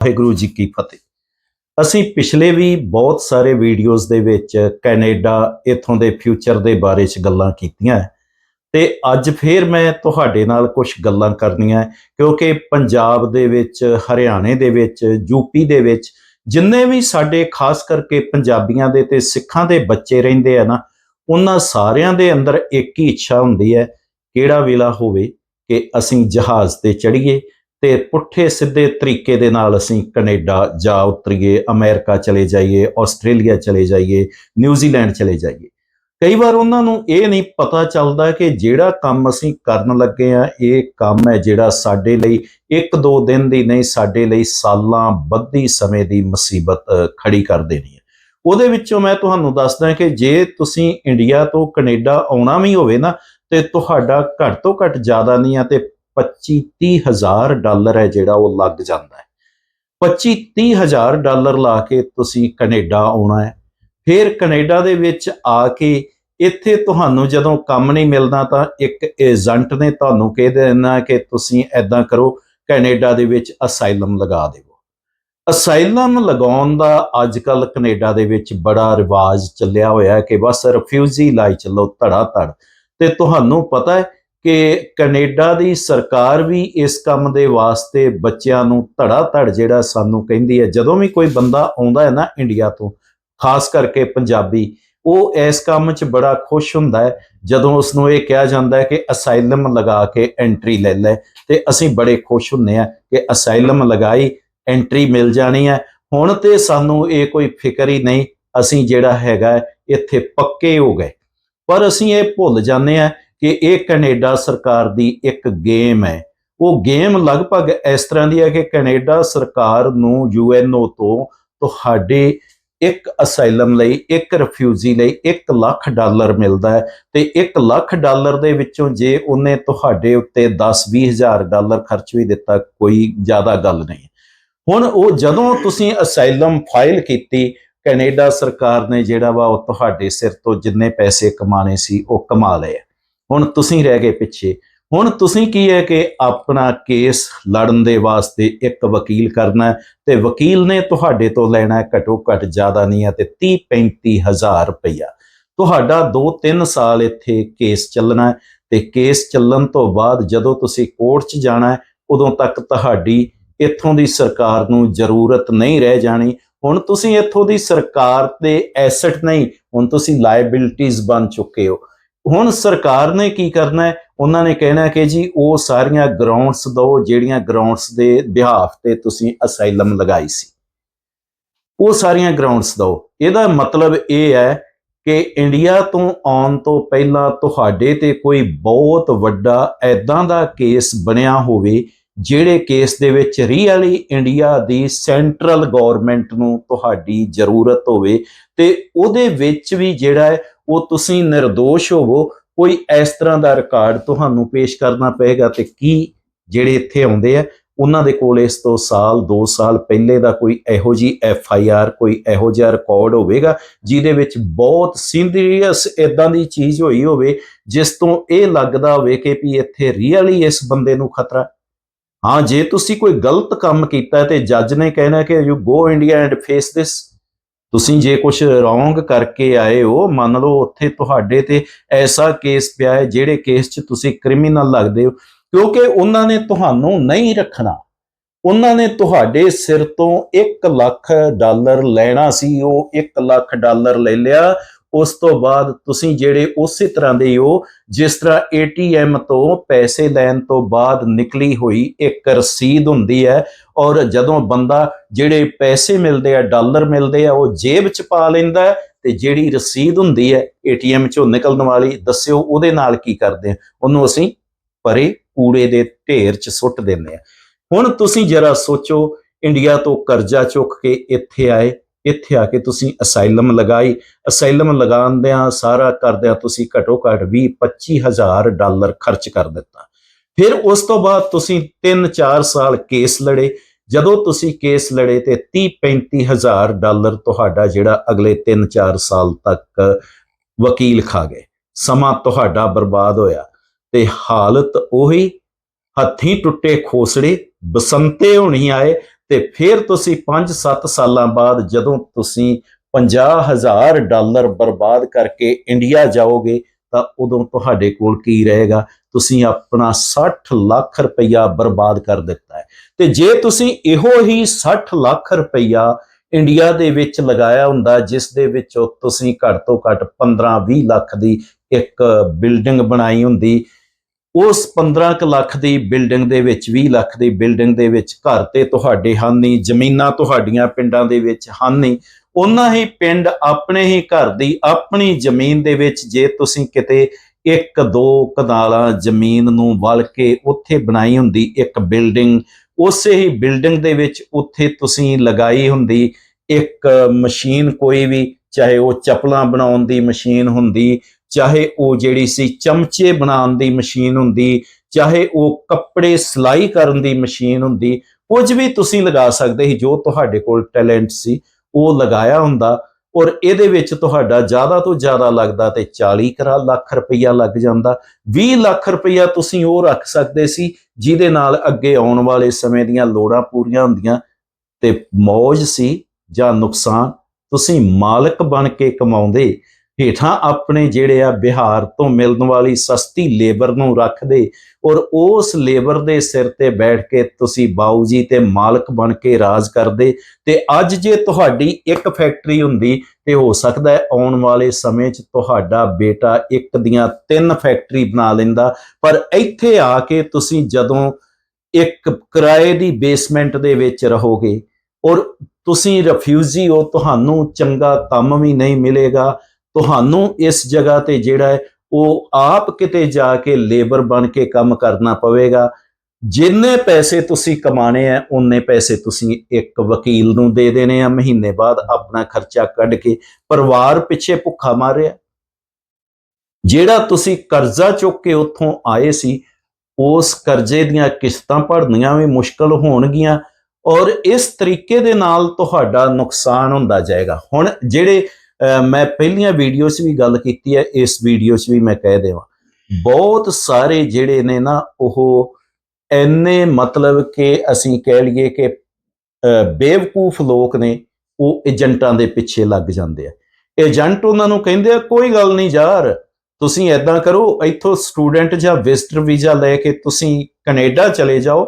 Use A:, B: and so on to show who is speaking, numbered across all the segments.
A: ਵਾਹਿਗੁਰੂ ਜੀ ਕੀ ਫਤਿਹ। ਅਸੀਂ ਪਿਛਲੇ ਵੀ ਬਹੁਤ ਸਾਰੇ ਵੀਡੀਓਜ਼ ਦੇ ਵਿੱਚ ਕੈਨੇਡਾ, ਇਥੋਂ ਦੇ ਫਿਊਚਰ ਦੇ ਬਾਰੇ 'ਚ ਗੱਲਾਂ ਕੀਤੀਆਂ ਹੈ। ਤੇ ਅੱਜ ਫੇਰ ਮੈਂ ਤੁਹਾਡੇ ਨਾਲ ਕੁਝ ਗੱਲਾਂ ਕਰਨੀਆਂ ਕਿਉਂਕਿ ਪੰਜਾਬ ਦੇ ਵਿੱਚ, ਹਰਿਆਣੇ ਦੇ ਵਿੱਚ ਯੂਪੀ ਦੇ ਵਿੱਚ ਜਿੰਨੇ ਵੀ ਸਾਡੇ, ਖਾਸ ਕਰਕੇ ਪੰਜਾਬੀਆਂ ਦੇ ਤੇ ਸਿੱਖਾਂ ਦੇ ਬੱਚੇ ਰਹਿੰਦੇ ਆ ਨਾ, ਉਹਨਾਂ ਸਾਰਿਆਂ ਦੇ ਅੰਦਰ ਇੱਕ ਹੀ ਇੱਛਾ ਹੁੰਦੀ ਹੈ, ਕਿਹੜਾ ਵੇਲਾ ਹੋਵੇ ਕਿ ਅਸੀਂ ਜਹਾਜ਼ ਤੇ ਚੜ੍ਹੀਏ ਤੇ ਪੁੱਠੇ ਸਿੱਧੇ ਤਰੀਕੇ ਦੇ ਨਾਲ ਅਸੀਂ ਕੈਨੇਡਾ ਜਾ ਉਤਰੀਏ ਅਮਰੀਕਾ ਚਲੇ ਜਾਈਏ ਆਸਟ੍ਰੇਲੀਆ ਚਲੇ ਜਾਈਏ ਨਿਊਜ਼ੀਲੈਂਡ ਚਲੇ ਜਾਈਏ। ਕਈ ਵਾਰ ਉਹਨਾਂ ਨੂੰ ਇਹ ਨਹੀਂ ਪਤਾ ਚੱਲਦਾ ਕਿ ਜਿਹੜਾ ਕੰਮ ਅਸੀਂ ਕਰਨ ਲੱਗੇ ਆ ਇਹ ਕੰਮ ਹੈ ਜਿਹੜਾ ਸਾਡੇ ਲਈ ਇੱਕ ਦੋ ਦਿਨ ਦੀ ਨਹੀਂ ਸਾਡੇ ਲਈ ਸਾਲਾਂ ਬੱਧੀ ਸਮੇਂ ਦੀ ਮੁਸੀਬਤ ਅ, ਖੜੀ ਕਰ ਦੇਣੀ ਹੈ। ਉਹਦੇ ਵਿੱਚੋਂ ਮੈਂ ਤੁਹਾਨੂੰ ਦੱਸਦਾ ਕਿ ਜੇ ਤੁਸੀਂ ਇੰਡੀਆ ਤੋਂ ਕੈਨੇਡਾ ਆਉਣਾ ਵੀ ਹੋਵੇ ਨਾ ਤੇ ਤੁਹਾਡਾ ਘੱਟ ਤੋਂ ਘੱਟ ਜ਼ਿਆਦਾ ਨਹੀਂ ਆ ਤੇ 25 30 ਹਜ਼ਾਰ ਡਾਲਰ ਹੈ ਜਿਹੜਾ ਉਹ ਲੱਗ ਜਾਂਦਾ ਹੈ। 25 30 ਹਜ਼ਾਰ ਡਾਲਰ ਲਾ ਕੇ ਤੁਸੀਂ ਕੈਨੇਡਾ ਆਉਣਾ ਹੈ। ਫਿਰ ਕੈਨੇਡਾ ਦੇ ਵਿੱਚ ਆ ਕੇ ਇੱਥੇ ਤੁਹਾਨੂੰ ਜਦੋਂ ਕੰਮ ਨਹੀਂ ਮਿਲਦਾ ਤਾਂ ਇੱਕ ਏਜੰਟ ਨੇ ਤੁਹਾਨੂੰ ਕਹਿ ਦੇਣਾ ਕਿ ਤੁਸੀਂ ਐਦਾਂ ਕਰੋ, ਕੈਨੇਡਾ ਦੇ ਵਿੱਚ ਅਸਾਈਲਮ ਲਗਾ ਦਿਓ। ਅਸਾਈਲਮ ਲਗਾਉਣ ਦਾ ਅੱਜ ਕੱਲ ਕੈਨੇਡਾ ਦੇ ਵਿੱਚ ਬੜਾ ਰਿਵਾਜ ਚੱਲਿਆ ਹੋਇਆ ਹੈ ਕਿ ਬਸ ਰਿਫਿਊਜੀ ਲਾਈ ਚੱਲੋ ਧੜਾ ਧੜ ਤੇ ਤੁਹਾਨੂੰ ਪਤਾ ਹੈ ਕਿ ਕੈਨੇਡਾ ਦੀ ਸਰਕਾਰ ਵੀ ਇਸ ਕੰਮ ਦੇ ਵਾਸਤੇ ਬੱਚਿਆਂ ਨੂੰ ਧੜਾ ਧੜ ਜਿਹੜਾ ਸਾਨੂੰ ਕਹਿੰਦੀ ਹੈ, ਜਦੋਂ ਵੀ ਕੋਈ ਬੰਦਾ ਆਉਂਦਾ ਹੈ ਨਾ ਇੰਡੀਆ ਤੋਂ, ਖਾਸ ਕਰਕੇ ਪੰਜਾਬੀ, ਉਹ ਇਸ ਕੰਮ 'ਚ ਬੜਾ ਖੁਸ਼ ਹੁੰਦਾ ਹੈ, ਜਦੋਂ ਉਸ ਨੂੰ ਇਹ ਕਿਹਾ ਜਾਂਦਾ ਹੈ ਕਿ ਅਸਾਈਲਮ ਲਗਾ ਕੇ ਐਂਟਰੀ ਲੈ ਲੈ, ਤੇ ਅਸੀਂ ਬੜੇ ਖੁਸ਼ ਹੁੰਨੇ ਆ ਕਿ ਅਸਾਈਲਮ ਲਗਾਈ, ਐਂਟਰੀ ਮਿਲ ਜਾਣੀ ਹੈ। ਹੁਣ ਤੇ ਸਾਨੂੰ ਇਹ ਕੋਈ ਫਿਕਰ ਹੀ ਨਹੀਂ, ਅਸੀਂ ਜਿਹੜਾ ਹੈਗਾ ਇੱਥੇ ਪੱਕੇ ਹੋ ਗਏ। ਪਰ ਅਸੀਂ ਇਹ ਭੁੱਲ ਜਾਂਦੇ ਆ ਕਿ ਇਹ ਕੈਨੇਡਾ ਸਰਕਾਰ ਦੀ ਇੱਕ ਗੇਮ ਹੈ। ਉਹ ਗੇਮ ਲਗਭਗ ਇਸ ਤਰ੍ਹਾਂ ਦੀ ਹੈ ਕਿ ਕੈਨੇਡਾ ਸਰਕਾਰ ਨੂੰ ਯੂਐਨਓ ਤੋਂ ਤੁਹਾਡੇ ਇੱਕ ਅਸਾਈਲਮ ਲਈ, ਇੱਕ ਰਿਫਿਊਜੀ ਲਈ 1 ਲੱਖ ਡਾਲਰ ਮਿਲਦਾ ਹੈ ਤੇ 1 ਲੱਖ ਡਾਲਰ ਦੇ ਵਿੱਚੋਂ ਜੇ ਉਹਨੇ ਤੁਹਾਡੇ ਉੱਤੇ 10-20 ਹਜ਼ਾਰ ਡਾਲਰ ਖਰਚ ਵੀ ਦਿੱਤਾ, ਕੋਈ ਜ਼ਿਆਦਾ ਗੱਲ ਨਹੀਂ। ਹੁਣ ਉਹ ਜਦੋਂ ਤੁਸੀਂ ਅਸਾਈਲਮ ਫਾਈਲ ਕੀਤੀ, ਕੈਨੇਡਾ ਸਰਕਾਰ ਨੇ ਜਿਹੜਾ ਵਾ ਉਹ ਤੁਹਾਡੇ ਸਿਰ ਤੋਂ ਜਿੰਨੇ ਪੈਸੇ ਕਮਾਣੇ ਸੀ, ਉਹ ਕਮਾ ਲਏ। ਹੁਣ ਤੁਸੀਂ ਰਹਿ ਗਏ ਪਿੱਛੇ। ਹੁਣ ਤੁਸੀਂ ਕੀ ਹੈ ਕਿ ਆਪਣਾ ਕੇਸ ਲੜਨ ਦੇ ਵਾਸਤੇ ਇੱਕ ਵਕੀਲ ਕਰਨਾ ਹੈ ਤੇ ਵਕੀਲ ਨੇ ਤੁਹਾਡੇ ਤੋਂ ਲੈਣਾ ਹੈ ਘੱਟੋ ਘੱਟ ਜ਼ਿਆਦਾ ਨਹੀਂ ਹੈ ਤੇ 30 35 ਹਜ਼ਾਰ ਰੁਪਈਆ। ਤੁਹਾਡਾ 2-3 ਸਾਲ ਇੱਥੇ ਕੇਸ ਚੱਲਣਾ ਹੈ ਤੇ ਕੇਸ ਚੱਲਣ ਤੋਂ ਬਾਅਦ ਜਦੋਂ ਤੁਸੀਂ ਕੋਰਟ 'ਚ ਜਾਣਾ ਉਦੋਂ ਤੱਕ ਤੁਹਾਡੀ ਇੱਥੋਂ ਦੀ ਸਰਕਾਰ ਨੂੰ ਜ਼ਰੂਰਤ ਨਹੀਂ ਰਹਿ ਜਾਣੀ। ਹੁਣ ਤੁਸੀਂ ਇੱਥੋਂ ਦੀ ਸਰਕਾਰ ਦੇ ਐਸੈਟ ਨਹੀਂ, ਹੁਣ ਤੁਸੀਂ ਲਾਇਬਿਲਿਟੀਜ਼ ਬਣ ਚੁੱਕੇ ਹੋ। ਹੁਣ ਸਰਕਾਰ ਨੇ ਕੀ ਕਰਨਾ ਹੈ? ਉਹਨਾਂ ਨੇ ਕਹਿਣਾ ਕਿ ਜੀ, ਉਹ ਸਾਰੀਆਂ ਗਰਾਊਂਡਸ ਦੋ ਜਿਹੜੀਆਂ ਗਰਾਊਂਡਸ ਦੇ ਬਿਹਾਫ ਤੇ ਤੁਸੀਂ ਅਸਾਈਲਮ ਲਗਾਈ ਸੀ। ਉਹ ਸਾਰੀਆਂ ਗਰਾਊਂਡਸ ਦਿਓ ਇਹਦਾ ਮਤਲਬ ਇਹ ਹੈ ਕਿ ਇੰਡੀਆ ਤੋਂ ਆਉਣ ਤੋਂ ਪਹਿਲਾਂ ਤੁਹਾਡੇ ਤੇ ਕੋਈ ਬਹੁਤ ਵੱਡਾ ਐਦਾਂ ਦਾ ਕੇਸ ਬਣਿਆ ਹੋਵੇ, ਜਿਹੜੇ ਕੇਸ ਦੇ ਵਿੱਚ ਰੀਅਲੀ ਇੰਡੀਆ ਦੀ ਸੈਂਟਰਲ ਗਵਰਨਮੈਂਟ ਨੂੰ ਤੁਹਾਡੀ ਜ਼ਰੂਰਤ ਹੋਵੇ ਤੇ ਉਹਦੇ ਵਿੱਚ ਵੀ ਜਿਹੜਾ ਹੈ ਉਹ ਤੁਸੀਂ નિર્ਦੋਸ਼ ਹੋਵੋ। ਕੋਈ ਇਸ ਤਰ੍ਹਾਂ ਦਾ ਰਿਕਾਰਡ ਤੁਹਾਨੂੰ ਪੇਸ਼ ਕਰਨਾ ਪਏਗਾ ਤੇ ਕੀ ਜਿਹੜੇ ਇੱਥੇ ਆਉਂਦੇ ਆ, ਉਹਨਾਂ ਦੇ ਕੋਲ ਇਸ ਤੋਂ ਸਾਲ 2 ਸਾਲ ਪਹਿਲੇ ਦਾ ਕੋਈ ਇਹੋ ਜੀ ਐਫ ਆਈ ਆਰ, ਕੋਈ ਇਹੋ ਜਿਹਾ ਰਿਕਾਰਡ ਹੋਵੇਗਾ, ਜਿਹਦੇ ਵਿੱਚ ਬਹੁਤ ਸੀਰੀਅਸ ਇਦਾਂ ਦੀ ਚੀਜ਼ ਹੋਈ ਹੋਵੇ, ਜਿਸ ਤੋਂ ਇਹ ਲੱਗਦਾ ਹੋਵੇ ਕਿ ਵੀ ਇੱਥੇ ਰੀਅਲੀ ਇਸ ਬੰਦੇ ਨੂੰ ਖਤਰਾ। ਹਾਂ, ਜੇ ਤੁਸੀਂ ਕੋਈ ਗਲਤ ਕੰਮ ਕੀਤਾ ਤੇ ਜੱਜ ਨੇ ਕਹਿਣਾ ਕਿ you go India and face this ਤੁਸੀਂ ਜੇ ਕੁਝ ਰੋਂਗ ਕਰਕੇ ਆਏ ਹੋ, ਮੰਨ ਲਓ ਉੱਥੇ ਤੁਹਾਡੇ ਤੇ ਐਸਾ ਕੇਸ ਪਿਆ ਹੈ, ਜਿਹੜੇ ਕੇਸ 'ਚ ਤੁਸੀਂ ਕ੍ਰਿਮੀਨਲ ਲੱਗਦੇ ਹੋ, ਕਿਉਂਕਿ ਉਹਨਾਂ ਨੇ ਤੁਹਾਨੂੰ ਨਹੀਂ ਰੱਖਣਾ। ਉਹਨਾਂ ਨੇ ਤੁਹਾਡੇ ਸਿਰ ਤੋਂ 1 ਲੱਖ ਡਾਲਰ ਲੈਣਾ ਸੀ, ਉਹ 1 ਲੱਖ ਡਾਲਰ ਲੈ ਲਿਆ ਉਸ ਤੋਂ ਬਾਅਦ ਤੁਸੀਂ ਜਿਹੜੇ ਉਸੇ ਤਰ੍ਹਾਂ ਦੇ ਹੋ, ਜਿਸ ਤਰ੍ਹਾਂ ਏਟੀਐਮ ਤੋਂ ਪੈਸੇ ਲੈਣ ਤੋਂ ਬਾਅਦ ਨਿਕਲੀ ਹੋਈ ਇੱਕ ਰਸੀਦ ਹੁੰਦੀ ਹੈ ਔਰ ਜਦੋਂ ਬੰਦਾ ਜਿਹੜੇ ਪੈਸੇ ਮਿਲਦੇ ਆ, ਡਾਲਰ ਮਿਲਦੇ ਆ, ਉਹ ਜੇਬ 'ਚ ਪਾ ਲੈਂਦਾ ਹੈ ਤੇ ਜਿਹੜੀ ਰਸੀਦ ਹੁੰਦੀ ਹੈ ਏਟੀਐਮ 'ਚੋਂ ਨਿਕਲਣ ਵਾਲੀ, ਦੱਸਿਓ ਉਹਦੇ ਨਾਲ ਕੀ ਕਰਦੇ ਆ? ਉਹਨੂੰ ਅਸੀਂ ਪਰੇ ਕੂੜੇ ਦੇ ਢੇਰ 'ਚ ਸੁੱਟ ਦਿੰਦੇ ਆ। ਹੁਣ ਤੁਸੀਂ ਜਰਾ ਸੋਚੋ, ਇੰਡੀਆ ਤੋਂ ਕਰਜ਼ਾ ਚੁੱਕ ਕੇ ਇੱਥੇ ਆਏ ਇੱਥੇ ਆ ਕੇ ਤੁਸੀਂ ਅਸਾਈਲਮ ਲਗਾਈ। ਅਸਾਈਲਮ ਲਗਾਉਂਦਿਆਂ ਸਾਰਾ ਕਰਦਿਆਂ ਤੁਸੀਂ ਘਟੋ ਘੱਟ 20 25 ਡਾਲਰ ਖਰਚ ਕਰ ਦਿੱਤਾ। ਫਿਰ ਉਸ ਤੋਂ ਬਾਅਦ ਤੁਸੀਂ 3-4 ਸਾਲ ਕੇਸ ਲੜੇ। ਜਦੋਂ ਤੁਸੀਂ ਕੇਸ ਲੜੇ ਤੇ 30-35 ਹਜ਼ਾਰ ਡਾਲਰ ਤੁਹਾਡਾ ਜਿਹੜਾ ਅਗਲੇ 3-4 ਸਾਲ ਤੱਕ ਵਕੀਲ ਖਾ ਗਏ। ਸਮਾਂ ਤੁਹਾਡਾ ਬਰਬਾਦ ਹੋਇਆ ਤੇ ਹਾਲਤ ਉਹੀ। ਹੱਥੀਂ ਟੁੱਟੇ ਖੋਸੜੇ, ਬਸੰਤੇ ਹੋਣੀ ਆਏ। ਤੇ ਫਿਰ ਤੁਸੀਂ 5-7 ਸਾਲਾਂ ਬਾਅਦ ਜਦੋਂ ਤੁਸੀਂ 50000 ਡਾਲਰ ਬਰਬਾਦ ਕਰਕੇ ਇੰਡੀਆ ਜਾਓਗੇ, ਤਾਂ ਉਦੋਂ ਤੁਹਾਡੇ ਕੋਲ ਕੀ ਰਹੇਗਾ? ਤੁਸੀਂ ਆਪਣਾ 60 ਲੱਖ ਰੁਪਈਆ ਬਰਬਾਦ ਕਰ ਦਿੱਤਾ ਹੈ। ਤੇ ਜੇ ਤੁਸੀਂ ਇਹੋ ਹੀ 60 ਲੱਖ ਰੁਪਈਆ ਇੰਡੀਆ ਦੇ ਵਿੱਚ ਲਗਾਇਆ ਹੁੰਦਾ, ਜਿਸ ਦੇ ਵਿੱਚੋਂ ਤੁਸੀਂ ਘੱਟ ਤੋਂ ਘੱਟ 15-20 ਲੱਖ ਦੀ ਇੱਕ ਬਿਲਡਿੰਗ ਬਣਾਈ ਹੁੰਦੀ ਉਸ 15 ਕੁ ਲੱਖ ਦੀ ਬਿਲਡਿੰਗ ਦੇ ਵਿੱਚ 20 ਲੱਖ ਦੀ ਬਿਲਡਿੰਗ ਦੇ ਵਿੱਚ ਘਰ ਤੇ ਤੁਹਾਡੇ ਹਨ ਨਹੀਂ, ਜ਼ਮੀਨਾਂ ਤੁਹਾਡੀਆਂ ਪਿੰਡਾਂ ਦੇ ਵਿੱਚ ਹਨ ਨਹੀਂ। ਉਹਨਾਂ ਹੀ ਪਿੰਡ ਆਪਣੇ ਹੀ ਘਰ ਦੀ ਆਪਣੀ ਜ਼ਮੀਨ ਦੇ ਵਿੱਚ, ਜੇ ਤੁਸੀਂ ਕਿਤੇ ਇੱਕ ਦੋ ਕਨਾਲਾਂ ਜ਼ਮੀਨ ਨੂੰ ਵਲ ਕੇ ਉੱਥੇ ਬਣਾਈ ਹੁੰਦੀ ਇੱਕ ਬਿਲਡਿੰਗ ਉਸੇ ਹੀ ਬਿਲਡਿੰਗ ਦੇ ਵਿੱਚ ਉੱਥੇ ਤੁਸੀਂ ਲਗਾਈ ਹੁੰਦੀ ਇੱਕ ਮਸ਼ੀਨ ਕੋਈ ਵੀ, ਚਾਹੇ ਉਹ ਚੱਪਲਾਂ ਬਣਾਉਣ ਦੀ ਮਸ਼ੀਨ ਹੁੰਦੀ ਚਾਹੇ ਉਹ ਜਿਹੜੀ ਸੀ ਚਮਚੇ ਬਣਾਉਣ ਦੀ ਮਸ਼ੀਨ ਹੁੰਦੀ, ਚਾਹੇ ਉਹ ਕੱਪੜੇ ਸਿਲਾਈ ਕਰਨ ਦੀ ਮਸ਼ੀਨ ਹੁੰਦੀ, ਕੁਝ ਵੀ ਤੁਸੀਂ ਲਗਾ ਸਕਦੇ ਸੀ, ਜੋ ਤੁਹਾਡੇ ਕੋਲ ਟੈਲੈਂਟ ਸੀ, ਉਹ ਲਗਾਇਆ ਹੁੰਦਾ ਔਰ ਇਹਦੇ ਵਿੱਚ ਤੁਹਾਡਾ ਜ਼ਿਆਦਾ ਤੋਂ ਜ਼ਿਆਦਾ ਲੱਗਦਾ ਤੇ 40 ਕਰਾ ਲੱਖ ਰੁਪਈਆ ਲੱਗ ਜਾਂਦਾ। 20 ਲੱਖ ਰੁਪਈਆ ਤੁਸੀਂ ਉਹ ਰੱਖ ਸਕਦੇ ਸੀ, ਜਿਹਦੇ ਨਾਲ ਅੱਗੇ ਆਉਣ ਵਾਲੇ ਸਮੇਂ ਦੀਆਂ ਲੋੜਾਂ ਪੂਰੀਆਂ ਹੁੰਦੀਆਂ ਤੇ ਮੌਜ ਸੀ ਜਾਂ ਨੁਕਸਾਨ। ਤੁਸੀਂ ਮਾਲਕ ਬਣ ਕੇ ਕਮਾਉਂਦੇ ਹੇਠਾਂ ਆਪਣੇ ਜਿਹੜੇ ਆ ਬਿਹਾਰ ਤੋਂ ਮਿਲਣ ਵਾਲੀ ਸਸਤੀ ਲੇਬਰ ਨੂੰ ਰੱਖਦੇ ਔਰ ਉਸ ਲੇਬਰ ਦੇ ਸਿਰ ਤੇ ਬੈਠ ਕੇ ਤੁਸੀਂ ਬਾਊ ਜੀ ਤੇ ਮਾਲਕ ਬਣ ਕੇ ਰਾਜ ਕਰਦੇ। ਤੇ ਅੱਜ ਜੇ ਤੁਹਾਡੀ ਇੱਕ ਫੈਕਟਰੀ ਹੁੰਦੀ ਤੇ ਹੋ ਸਕਦਾ ਹੈ ਆਉਣ ਵਾਲੇ ਸਮੇਂ 'ਚ ਤੁਹਾਡਾ ਬੇਟਾ ਇੱਕ ਦੀਆਂ ਤਿੰਨ ਫੈਕਟਰੀ ਬਣਾ ਲੈਂਦਾ। ਪਰ ਇੱਥੇ ਆ ਕੇ ਤੁਸੀਂ ਜਦੋਂ ਇੱਕ ਕਿਰਾਏ ਦੀ ਬੇਸਮੈਂਟ ਦੇ ਵਿੱਚ ਰਹੋਗੇ ਔਰ ਤੁਸੀਂ ਰਿਫਿਊਜੀ ਹੋ, ਤੁਹਾਨੂੰ ਚੰਗਾ ਕੰਮ ਵੀ ਨਹੀਂ ਮਿਲੇਗਾ। ਤੁਹਾਨੂੰ ਇਸ ਜਗ੍ਹਾ ਤੇ ਜਿਹੜਾ ਹੈ, ਉਹ ਆਪ ਕਿਤੇ ਜਾ ਕੇ ਲੇਬਰ ਬਣ ਕੇ ਕੰਮ ਕਰਨਾ ਪਵੇਗਾ। ਜਿੰਨੇ ਪੈਸੇ ਤੁਸੀਂ ਕਮਾਣੇ ਆ ਉਨੇ ਪੈਸੇ ਤੁਸੀਂ ਇੱਕ ਵਕੀਲ ਨੂੰ ਦੇ ਦੇਣੇ ਆ। ਮਹੀਨੇ ਬਾਅਦ ਆਪਣਾ ਖਰਚਾ ਕੱਢ ਕੇ ਪਰਿਵਾਰ ਪਿੱਛੇ ਭੁੱਖਾ ਮਾਰਿਆ। ਜਿਹੜਾ ਤੁਸੀਂ ਕਰਜ਼ਾ ਚੁੱਕ ਕੇ ਉੱਥੋਂ ਆਏ ਸੀ, ਉਸ ਕਰਜ਼ੇ ਦੀਆਂ ਕਿਸ਼ਤਾਂ ਭਰਨੀਆਂ ਵੀ ਮੁਸ਼ਕਲ ਹੋਣਗੀਆਂ ਔਰ ਇਸ ਤਰੀਕੇ ਦੇ ਨਾਲ ਤੁਹਾਡਾ ਨੁਕਸਾਨ ਹੁੰਦਾ ਜਾਏਗਾ। ਹੁਣ ਜਿਹੜੇ ਮੈਂ ਪਹਿਲੀਆਂ ਵੀਡੀਓ 'ਚ ਵੀ ਗੱਲ ਕੀਤੀ ਹੈ, ਇਸ ਵੀਡੀਓ 'ਚ ਵੀ ਮੈਂ ਕਹਿ ਦੇਵਾਂ। ਬਹੁਤ ਸਾਰੇ ਜਿਹੜੇ ਨੇ ਨਾ, ਉਹ ਐਨੇ ਮਤਲਬ ਕਿ ਅਸੀਂ ਕਹਿ ਲਈਏ ਕਿ ਬੇਵਕੂਫ ਲੋਕ ਨੇ, ਉਹ ਏਜੰਟਾਂ ਦੇ ਪਿੱਛੇ ਲੱਗ ਜਾਂਦੇ ਆ। ਏਜੰਟ ਉਹਨਾਂ ਨੂੰ ਕਹਿੰਦੇ ਆ, ਕੋਈ ਗੱਲ ਨਹੀਂ ਯਾਰ, ਤੁਸੀਂ ਐਦਾਂ ਕਰੋ, ਇੱਥੋਂ ਸਟੂਡੈਂਟ ਜਾਂ ਵਿਜ਼ਟਰ ਵੀਜ਼ਾ ਲੈ ਕੇ ਤੁਸੀਂ ਕੈਨੇਡਾ ਚਲੇ ਜਾਓ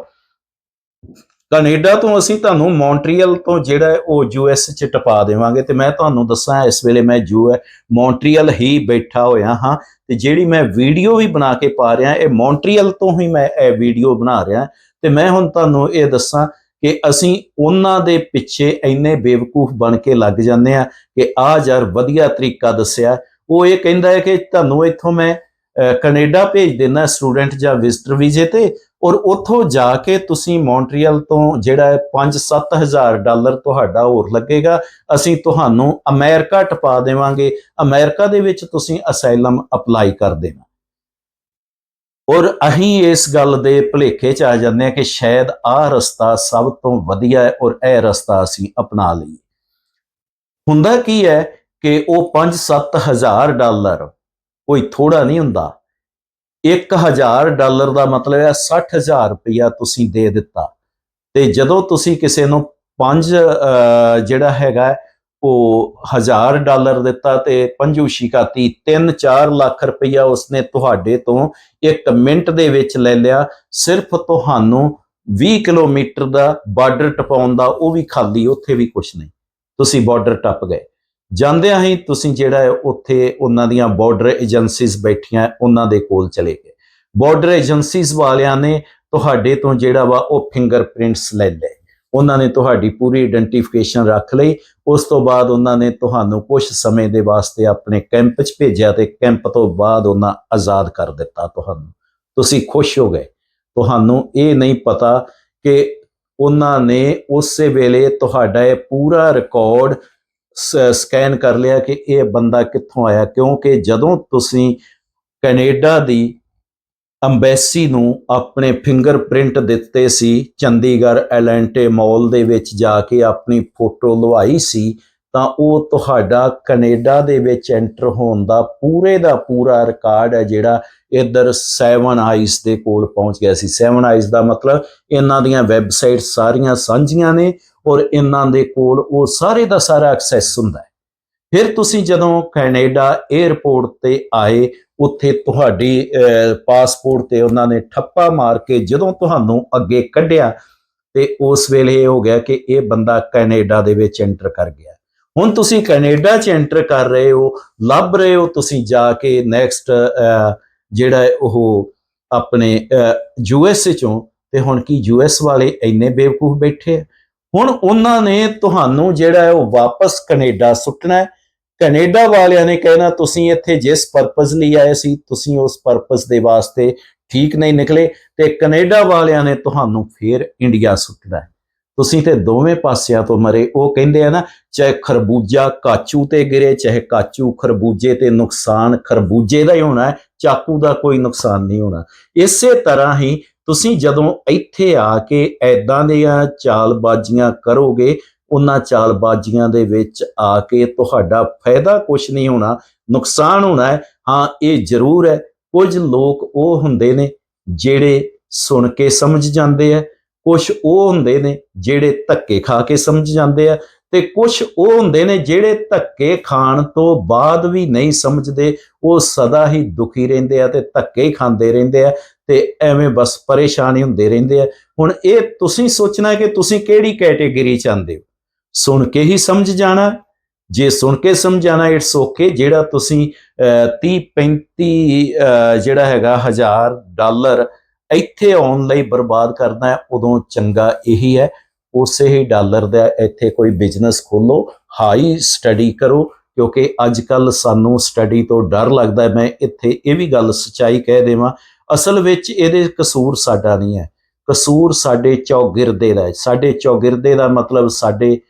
A: ਕੈਨੇਡਾ ਤੋਂ ਅਸੀਂ ਤੁਹਾਨੂੰ ਮੌਂਟਰੀਅਲ ਤੋਂ ਜਿਹੜਾ ਹੈ ਉਹ ਯੂਐਸ ਚ ਟਪਾ ਦੇਵਾਂਗੇ ਤੇ ਮੈਂ ਤੁਹਾਨੂੰ ਦੱਸਾਂ ਇਸ ਵੇਲੇ ਮੈਂ ਯੂ ਹੈ ਮੌਂਟਰੀਅਲ ਹੀ ਬੈਠਾ ਹੋਇਆ ਹਾਂ ਤੇ ਜਿਹੜੀ ਮੈਂ ਵੀਡੀਓ ਵੀ ਬਣਾ ਕੇ ਪਾ ਰਿਹਾ ਇਹ ਮੌਂਟਰੀਅਲ ਤੋਂ ਹੀ ਮੈਂ ਇਹ ਵੀਡੀਓ ਬਣਾ ਰਿਹਾ ਤੇ ਮੈਂ ਹੁਣ ਤੁਹਾਨੂੰ ਇਹ ਦੱਸਾਂ ਕਿ ਅਸੀਂ ਉਹਨਾਂ ਦੇ ਪਿੱਛੇ ਇੰਨੇ ਬੇਵਕੂਫ ਬਣ ਕੇ ਲੱਗ ਜਾਂਦੇ ਆ ਕਿ ਆ ਯਾਰ ਵਧੀਆ ਤਰੀਕਾ ਦੱਸਿਆ। ਉਹ ਇਹ ਕਹਿੰਦਾ ਹੈ ਕਿ ਤੁਹਾਨੂੰ ਇੱਥੋਂ ਮੈਂ ਅਹ, ਕੈਨੇਡਾ ਭੇਜ ਦੇਣਾ ਸਟੂਡੈਂਟ ਜਾਂ ਵਿਜ਼ਟਰ ਵੀਜ਼ੇ ਤੇ ਔਰ ਉੱਥੋਂ ਜਾ ਕੇ ਤੁਸੀਂ ਮੌਂਟਰੀਅਲ ਤੋਂ ਜਿਹੜਾ ਹੈ 5-7000 ਡਾਲਰ ਤੁਹਾਡਾ ਹੋਰ ਲੱਗੇਗਾ। ਅਸੀਂ ਤੁਹਾਨੂੰ ਅਮਰੀਕਾ ਟਪਾ ਦੇਵਾਂਗੇ। ਅਮਰੀਕਾ ਦੇ ਵਿੱਚ ਤੁਸੀਂ ਅਸਾਈਲਮ ਅਪਲਾਈ ਕਰ ਦੇਣਾ। ਔਰ ਅਸੀਂ ਇਸ ਗੱਲ ਦੇ ਭੁਲੇਖੇ ਚ ਆ ਜਾਂਦੇ ਆ ਕਿ ਸ਼ਾਇਦ ਆਹ ਰਸਤਾ ਸਭ ਤੋਂ ਵਧੀਆ ਹੈ ਔਰ ਇਹ ਰਸਤਾ ਅਸੀਂ ਅਪਣਾ ਲਈਏ। ਹੁੰਦਾ ਕੀ ਹੈ ਕਿ ਉਹ 5-7000 ਡਾਲਰ ਕੋਈ ਥੋੜਾ ਨਹੀਂ ਹੁੰਦਾ। 1000 ਡਾਲਰ ਦਾ ਮਤਲਬ ਹੈ 60000 ਰੁਪਇਆ ਤੁਸੀਂ ਦੇ ਦਿੱਤਾ। ਤੇ ਜਦੋਂ ਤੁਸੀਂ ਕਿਸੇ ਨੂੰ 5 ਜਿਹੜਾ ਹੈਗਾ ਉਹ 1000 ਡਾਲਰ ਦਿੱਤਾ ਤੇ ਪੰਜੂ ਸ਼ਿਕਾਤੀ 3-4 ਲੱਖ ਰੁਪਇਆ ਉਸਨੇ ਤੁਹਾਡੇ ਤੋਂ 1 ਮਿੰਟ ਦੇ ਵਿੱਚ ਲੈ ਲਿਆ। ਸਿਰਫ ਤੁਹਾਨੂੰ 20 ਕਿਲੋਮੀਟਰ ਦਾ ਬਾਰਡਰ ਟਪਾਉਣ ਦਾ, ਉਹ ਵੀ ਖਾਲੀ, ਉੱਥੇ ਵੀ ਕੁਝ ਨਹੀਂ। ਤੁਸੀਂ ਬਾਰਡਰ ਟੱਪ ਗਏ। ਜਾਂਦਿਆਂ ਹੀ ਤੁਸੀਂ ਜਿਹੜਾ ਹੈ ਉੱਥੇ ਉਹਨਾਂ ਦੀਆਂ ਬਾਰਡਰ ਏਜੰਸੀਜ਼ ਬੈਠੀਆਂ, ਉਹਨਾਂ ਦੇ ਕੋਲ ਚਲੇ ਗਏ। ਬਾਰਡਰ ਏਜੰਸੀਜ਼ ਵਾਲਿਆਂ ਨੇ ਤੁਹਾਡੇ ਤੋਂ ਜਿਹੜਾ ਵਾ ਉਹ ਫਿੰਗਰਪ੍ਰਿੰਟਸ ਲੈ ਲਏ। ਉਹਨਾਂ ਨੇ ਤੁਹਾਡੀ ਪੂਰੀ ਆਇਡੈਂਟੀਫਿਕੇਸ਼ਨ ਰੱਖ ਲਈ। ਉਸ ਤੋਂ ਬਾਅਦ ਉਹਨਾਂ ਨੇ ਤੁਹਾਨੂੰ ਕੁਝ ਸਮੇਂ ਦੇ ਵਾਸਤੇ ਆਪਣੇ ਕੈਂਪ 'ਚ ਭੇਜਿਆ ਤੇ ਕੈਂਪ ਤੋਂ ਬਾਅਦ ਉਹਨਾਂ ਆਜ਼ਾਦ ਕਰ ਦਿੱਤਾ ਤੁਹਾਨੂੰ। ਤੁਸੀਂ ਖੁਸ਼ ਹੋ ਗਏ। ਤੁਹਾਨੂੰ ਇਹ ਨਹੀਂ ਪਤਾ ਕਿ ਉਹਨਾਂ ਨੇ ਉਸੇ ਵੇਲੇ ਤੁਹਾਡਾ ਇਹ ਪੂਰਾ ਰਿਕਾਰਡ ਸਕੈਨ ਕਰ ਲਿਆ ਕਿ ਇਹ ਬੰਦਾ ਕਿੱਥੋਂ ਆਇਆ? ਕਿਉਂਕਿ ਜਦੋਂ ਤੁਸੀਂ ਕੈਨੇਡਾ ਦੀ ਅੰਬੈਸੀ ਨੂੰ ਆਪਣੇ ਫਿੰਗਰਪ੍ਰਿੰਟ ਦਿੱਤੇ ਸੀ, ਚੰਡੀਗੜ੍ਹ ਐਲੈਂਟੇ ਮਾਲ ਦੇ ਵਿੱਚ ਜਾ ਕੇ ਆਪਣੀ ਫੋਟੋ ਲਵਾਈ ਸੀ, ਤਾਂ ਉਹ ਤੁਹਾਡਾ ਕੈਨੇਡਾ ਦੇ ਵਿੱਚ ਐਂਟਰ ਹੋਣ ਦਾ ਪੂਰੇ ਦਾ ਪੂਰਾ ਰਿਕਾਰਡ ਹੈ, ਜਿਹੜਾ ਇੱਧਰ 7 ਆਈਸ ਦੇ ਕੋਲ ਪਹੁੰਚ ਗਿਆ ਸੀ। 7 ਆਈਸ ਦਾ ਮਤਲਬ ਇਹਨਾਂ ਦੀਆਂ ਵੈਬਸਾਈਟ ਸਾਰੀਆਂ ਸਾਂਝੀਆਂ ਨੇ। ਔਰ ਇਹਨਾਂ ਦੇ ਕੋਲ ਉਹ ਸਾਰੇ ਦਾ ਸਾਰਾ ਐਕਸੈਸ ਹੁੰਦਾ ਹੈ। ਫਿਰ ਤੁਸੀਂ ਜਦੋਂ ਕੈਨੇਡਾ 에ਅਰਪੋਰਟ ਤੇ ਆਏ, ਉੱਥੇ ਤੁਹਾਡੀ ਪਾਸਪੋਰਟ ਤੇ ਉਹਨਾਂ ਨੇ ਠੱਪਾ ਮਾਰ ਕੇ ਜਦੋਂ ਤੁਹਾਨੂੰ ਅੱਗੇ ਕੱਢਿਆ, ਤੇ ਉਸ ਵੇਲੇ ਇਹ ਹੋ ਗਿਆ ਕਿ ਇਹ ਬੰਦਾ ਕੈਨੇਡਾ ਦੇ ਵਿੱਚ ਐਂਟਰ ਕਰ ਗਿਆ। ਹੁਣ ਤੁਸੀਂ ਕੈਨੇਡਾ 'ਚ ਐਂਟਰ ਕਰ ਰਹੇ ਹੋ, ਲੱਭ ਰਹੇ ਹੋ ਤੁਸੀਂ ਜਾ ਕੇ ਨੈਕਸਟ ਜਿਹੜਾ ਉਹ ਆਪਣੇ ਯੂਐਸ ਚੋਂ, ਤੇ ਹੁਣ ਕੀ ਯੂਐਸ ਵਾਲੇ ਇੰਨੇ ਬੇਵਕੂਫ ਬੈਠੇ ਆ? ਹੁਣ ਉਹਨਾਂ ਨੇ ਤੁਹਾਨੂੰ ਜਿਹੜਾ ਹੈ ਉਹ ਵਾਪਸ ਕੈਨੇਡਾ ਸੁੱਟਣਾ ਹੈ। ਕੈਨੇਡਾ ਵਾਲਿਆਂ ਨੇ ਕਹਿਣਾ, ਤੁਸੀਂ ਇੱਥੇ ਜਿਸ ਪਰਪਸ ਲਈ ਆਏ ਸੀ, ਤੁਸੀਂ ਉਸ ਪਰਪਸ ਦੇ ਵਾਸਤੇ ਠੀਕ ਨਹੀਂ ਨਿਕਲੇ। ਤੇ ਕੈਨੇਡਾ ਵਾਲਿਆਂ ਨੇ ਤੁਹਾਨੂੰ ਫੇਰ ਇੰਡੀਆ ਸੁੱਟਣਾ ਹੈ। ਤੁਸੀਂ ਤੇ ਦੋਵੇਂ ਪਾਸਿਆਂ ਤੋਂ ਮਰੇ। ਉਹ ਕਹਿੰਦੇ ਆ ਨਾ, ਚਾਹੇ ਖਰਬੂਜਾ ਕਾਚੂ ਤੇ ਗਿਰੇ, ਚਾਹੇ ਕਾਚੂ ਖਰਬੂਜੇ ਤੇ ਨੁਕਸਾਨ ਖਰਬੂਜੇ ਦਾ ਹੀ ਹੋਣਾ ਹੈ, ਚਾਕੂ ਦਾ ਕੋਈ ਨੁਕਸਾਨ ਨਹੀਂ ਹੋਣਾ। ਇਸੇ ਤਰ੍ਹਾਂ ਹੀ ਤੁਸੀਂ ਜਦੋਂ ਇੱਥੇ ਆ ਕੇ ਐਦਾਂ ਦੀਆਂ ਚਾਲਬਾਜ਼ੀਆਂ ਕਰੋਗੇ, ਉਹਨਾਂ ਚਾਲਬਾਜ਼ੀਆਂ ਦੇ ਵਿੱਚ ਆ ਕੇ ਤੁਹਾਡਾ ਫਾਇਦਾ ਕੁਝ ਨਹੀਂ ਹੋਣਾ, ਨੁਕਸਾਨ ਹੋਣਾ ਹੈ। ਹਾਂ, ਇਹ ਜ਼ਰੂਰ ਹੈ। ਕੁਝ ਲੋਕ ਉਹ ਹੁੰਦੇ ਨੇ ਜਿਹੜੇ ਸੁਣ ਕੇ ਸਮਝ ਜਾਂਦੇ ਆ ਕੁਝ ਉਹ ਹੁੰਦੇ ਨੇ ਜਿਹੜੇ ਧੱਕੇ ਖਾ ਕੇ ਸਮਝ ਜਾਂਦੇ ਆ ਤੇ ਕੁਝ ਉਹ ਹੁੰਦੇ ਨੇ ਜਿਹੜੇ ਧੱਕੇ ਖਾਣ ਤੋਂ ਬਾਅਦ ਵੀ ਨਹੀਂ ਸਮਝਦੇ, ਉਹ ਸਦਾ ਹੀ ਦੁਖੀ ਰਹਿੰਦੇ ਆ ਤੇ ਧੱਕੇ ਖਾਂਦੇ ਰਹਿੰਦੇ ਆ ਤੇ ਐਵੇਂ ਬਸ ਪਰੇਸ਼ਾਨ ਹੁੰਦੇ ਰਹਿੰਦੇ ਆ। ਹੁਣ ਇਹ ਤੁਸੀਂ ਸੋਚਣਾ ਕਿ ਤੁਸੀਂ ਕਿਹੜੀ ਕੈਟੇਗਰੀ ਚ ਆਂਦੇ ਹੋ? ਸੁਣ ਕੇ ਹੀ ਸਮਝ ਜਾਣਾ। ਜੇ ਸੁਣ ਕੇ ਸਮਝਾਣਾ ਇਟਸ ਓਕੇ ਜਿਹੜਾ ਤੁਸੀਂ 30 35 ਜਿਹੜਾ ਹੈਗਾ ਹਜ਼ਾਰ ਡਾਲਰ ਇੱਥੇ ਆਉਣ ਲਈ ਬਰਬਾਦ ਕਰਨਾ ਹੈ ਉਦੋਂ ਚੰਗਾ ਇਹੀ ਹੈ। ਉਸੇ ਹੀ ਡਾਲਰ ਦਾ ਇੱਥੇ ਕੋਈ ਬਿਜ਼ਨਸ ਖੋਲੋ ਹਾਈ ਸਟੱਡੀ ਕਰੋ, ਕਿਉਂਕਿ ਅੱਜ ਕੱਲ ਸਾਨੂੰ ਸਟੱਡੀ ਤੋਂ ਡਰ ਲੱਗਦਾ, ਮੈਂ ਇੱਥੇ ਇਹ ਵੀ ਗੱਲ ਸਚਾਈ ਕਹਿ ਦੇਵਾਂ, ਅਸਲ ਵਿੱਚ ਇਹਦੇ ਕਸੂਰ ਸਾਡਾ ਨਹੀਂ ਹੈ। ਕਸੂਰ ਸਾਡੇ ਚੌਗਿਰਦੇ ਦਾ ਹੈ। ਸਾਡੇ ਚੌਗਿਰਦੇ ਦਾ ਮਤਲਬ ਸਾਡੇ